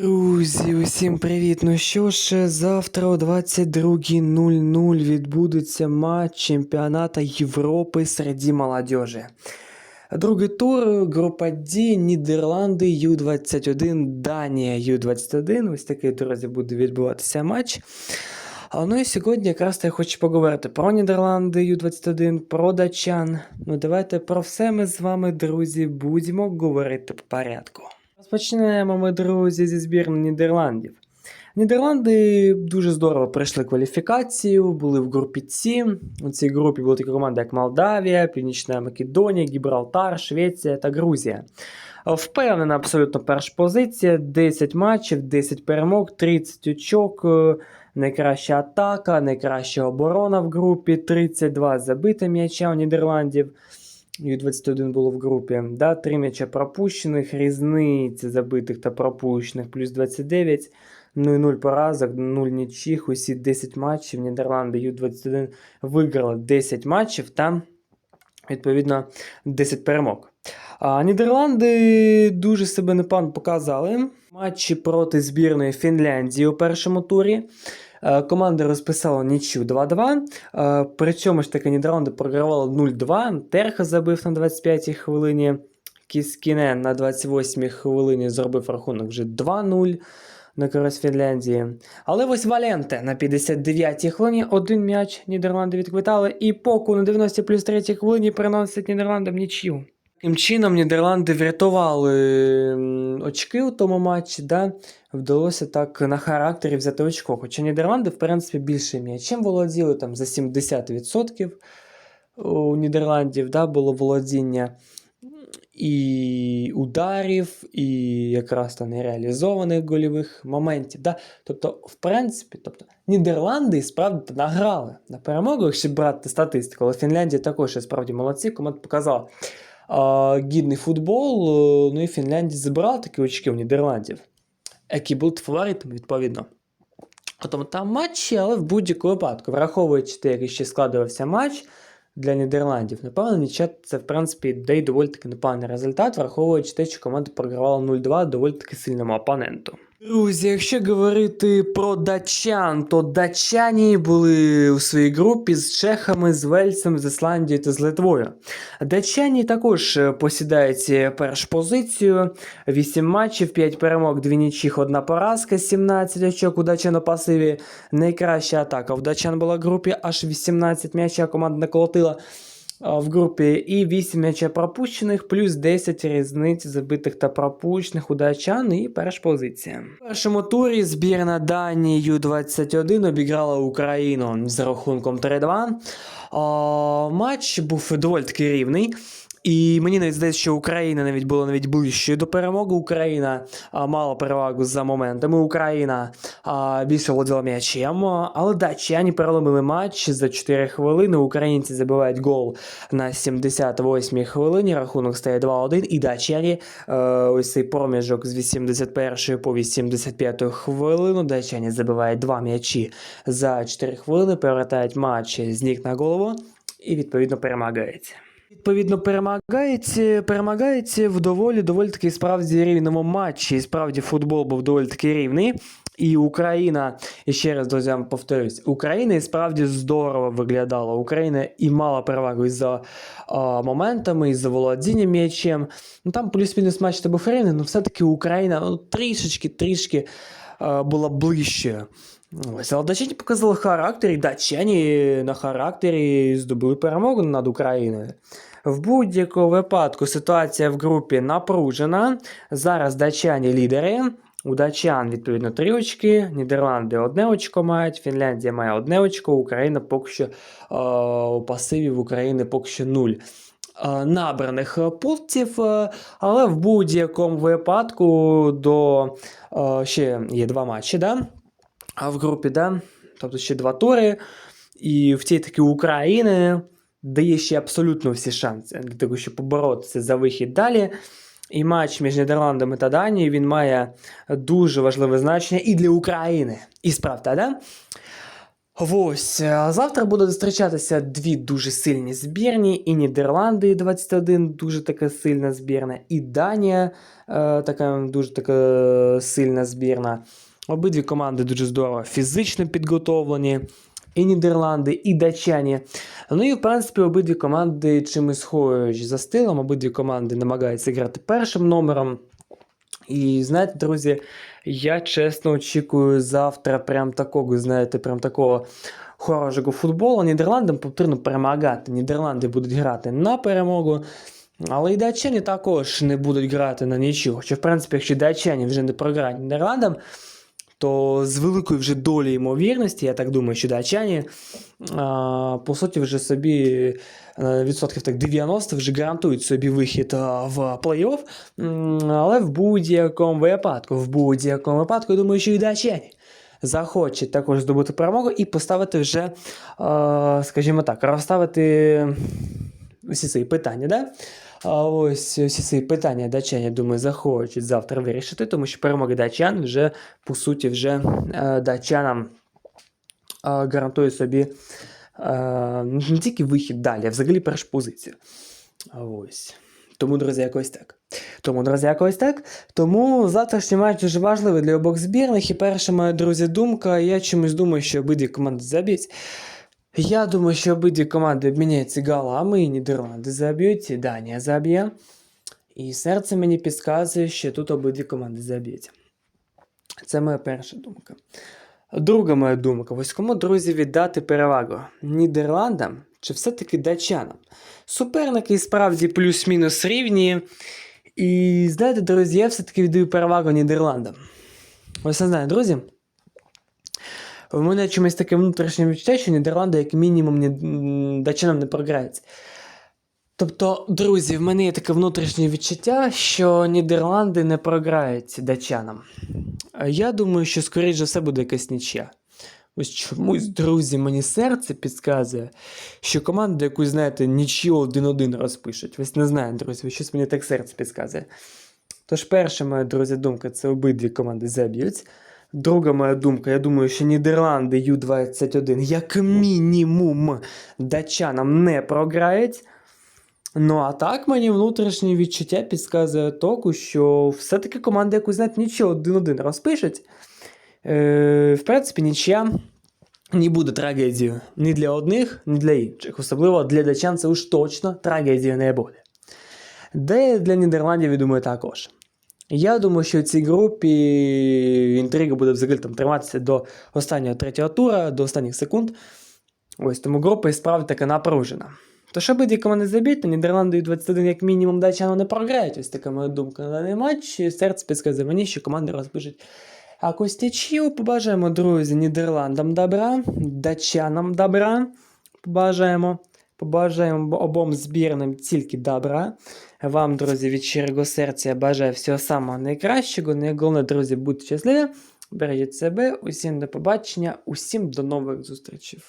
Друзі, усім привіт! Ну що ж, завтра о 22.00 відбудеться матч чемпіоната Європи серед молодежі. Другий тур, група D, Нідерланди, Ю-21, Данія, Ю-21. Ось такий, друзі, буде відбуватися матч. Ну і сьогодні якраз я хочу поговорити про Нідерланди Ю-21, про датчан. Ну давайте про все ми з вами, друзі, будемо говорити по порядку. Розпочнемо ми, друзі, зі збірної Нідерландів. Нідерланди дуже здорово пройшли кваліфікацію, були в групі С. У цій групі були такі команди, як Молдавія, Північна Македонія, Гібралтар, Швеція та Грузія. Впевнена абсолютно перша позиція: 10 матчів, 10 перемог, 30 очок. е, Найкраща атака, найкраща оборона в групі, 32 забиті м'яча у Нідерландів. Ю-21 було в групі. Да, 3 м'яча пропущених, різниця забитих та пропущених плюс 29. Ну і 0 поразок, 0 нічих. Усі 10 матчів. Нідерланди Ю-21 виграли 10 матчів та, відповідно, 10 перемог. А Нідерланди дуже себе непогано показали. Матчі проти збірної Фінляндії у першому турі. Е, Команда розписала нічю 2-2. Е, При цьому ж таки Нідерланди програвали 0-2. Терха забив на 25-й хвилині. Кіскінен на 28-й хвилині зробив рахунок вже 2-0 на користь Фінляндії. Але ось Валенте на 59-й хвилині один м'яч Нідерланди відквитали. І Поку на 90 плюс 3 хвилині приносить Нідерландам нічю. Таким чином Нідерланди врятували очки у тому матчі, да? вдалося так на характері взяти очко. Хоча Нідерланди, в принципі, більше м'ячем володіли, там за 70% у Нідерландів да, було володіння і ударів, і якраз там нереалізованих гольових моментів. Да? Тобто, в принципі, тобто, Нідерланди справді награли на перемогу, якщо брати статистику, але Фінляндія також справді молодці, команда показала гідний футбол. е, Ну і Фінляндія забрала такі очки у Нідерландів, які були фаворитами, відповідно. Тому там матчі, але в будь-якому випадку, враховуючи те, як ще складувався матч для Нідерландів, напевно, нічого це, в принципі, дає доволі таки непоганий результат, враховуючи те, що команда програвала 0-2 доволі таки сильному опоненту. Друзі, якщо говорити про датчан, то датчані були у своїй групі з чехами, з Вельсом, з Ісландією та з Литвою. Датчані також е, посідають е, першу позицію. 8 матчів, 5 перемог, 2 нічих, 1 поразка, 17 очок у датчан у пасиві. Найкраща атака. В датчан була в групі аж 18 м'яча команда наколотила в групі і 8 м'яча пропущених, плюс 10 різниць забитих та пропущених у датчан і перша позиція. У першому турі збірна Данії Ю-21 обіграла Україну з рахунком 3-2. А, матч був доволі таки рівний. І мені навіть здається, що Україна навіть була навіть ближчою до перемоги. Україна а, мала перевагу за моментами. Україна а, більше володіла м'ячем. Але датчані переломили матч за 4 хвилини. Українці забивають гол на 78-й хвилині. Рахунок стає 2-1. І датчані е, ось цей проміжок з 81 по 85 хвилину. Датчані забивають два м'ячі за 4 хвилини, повертають матч з ніг на голову і відповідно перемагають. Відповідно, перемагають, перемагають в доволі доволі таки справді рівному матчі. І справді футбол був доволі таки рівний. І Україна, і ще раз, друзі, повторюсь, Україна і справді здорово виглядала. Україна і мала перевагу і за а, моментами, і за володінням м'ячем. Ну там плюс-мінус матч це був рівний, але все-таки Україна ну, трішечки, трішки а, була ближче. Ось, показали характер, і датчані на характері здобули перемогу над Україною. В будь-якому випадку ситуація в групі напружена. Зараз датчані лідери. У датчан, відповідно, три очки, Нідерланди одне очко мають, Фінляндія має одне очко, Україна поки що е, у пасиві в України поки що нуль. е, Набраних пунктів, е, але в будь-якому випадку до ще є два матчі, да? А в групі, да? тобто ще два тури. І в цій таки України дає ще абсолютно всі шанси для того, щоб поборотися за вихід далі. І матч між Нідерландами та Данією він має дуже важливе значення і для України. І справді, да? Ось, завтра будуть зустрічатися дві дуже сильні збірні, і Нідерланди 21, дуже така сильна збірна, і Данія е, така дуже така сильна збірна. Обидві команди дуже здорово фізично підготовлені. І Нідерланди, і датчані. Ну і в принципі обидві команди чимось схожі за стилем. Обидві команди намагаються грати першим номером. І знаєте, друзі, я чесно очікую завтра прям такого, знаєте, прям такого хорошого футболу. Нідерландам потрібно перемагати. Нідерланди будуть грати на перемогу. Але і датчані також не будуть грати на нічого. Хоча, в принципі, якщо датчані вже не програють Нідерландам, то з великою вже долею ймовірності, я так думаю, що датчані, по суті, вже собі е, відсотків так 90 вже гарантують собі вихід в плей-офф. Але в будь-якому випадку, в будь-якому випадку, я думаю, що і датчані захочуть також здобути перемогу і поставити вже, е, скажімо так, розставити усі ці питання, да? А ось всі ці питання датчан, я думаю, захочуть завтра вирішити, тому що перемога датчан вже, по суті, вже е, датчанам е, гарантує собі е, не тільки вихід далі, а взагалі першу позицію. Ось. Тому, друзі, якось так. Тому, друзі, якось так. Тому завтрашній матч дуже важливий для обох збірних. І перша моя, друзі, думка, я чомусь думаю, що обидві команди заб'ють. Я думаю, що обидві команди обміняються голами, і Нідерланди заб'ють, і Данія заб'є. І серце мені підказує, що тут обидві команди заб'ють. Це моя перша думка. Друга моя думка: ось кому, друзі, віддати перевагу? Нідерландам чи все-таки датчанам? Суперники справді плюс-мінус рівні. І знаєте, друзі, я все-таки віддаю перевагу Нідерландам. Ось не знаю, друзі. У мене чомусь таке внутрішнє відчуття, що Нідерланди, як мінімум, ні, м, датчанам не програють. Тобто, друзі, в мене є таке внутрішнє відчуття, що Нідерланди не програють датчанам. А Я думаю, що скоріш за все буде якась нічия. Ось чомусь, друзі, мені серце підказує, що команда якусь, знаєте, нічию один-один розпишуть. Ось не знаю, друзі, щось мені так серце підказує. Тож, перша моя, друзі, думка це обидві команди заб'ють. Друга моя думка, я думаю, що Нідерланди Ю-21 як мінімум датчанам не програють. Ну, а так мені внутрішнє відчуття підказує току, що все-таки команда якусь знаєте, нічого один-один розпишуть. Е, в принципі, нічия не буде трагедією ні для одних, ні для інших. Особливо для датчан це уж точно трагедією не буде. Де для Нідерландів, я думаю, також. Я думаю, що в цій групі інтрига буде взагалі там триматися до останнього третього тура, до останніх секунд. Ось тому група і справді така напружена. Тож обидві команди заб'ють, то Нідерланди 21 як мінімум датчану не програють. Ось така моя думка на даний матч. І Серце підказує мені, що команди розпишуть якусь течію. Побажаємо, друзі, Нідерландам добра, датчанам добра. Побажаємо. Побажаємо обом збірним тільки добра. Вам, друзі, від щирого серця я бажаю всього самого найкращого. Ну головне, друзі, будьте щасливі. Бережіть себе, усім до побачення, усім до нових зустрічей.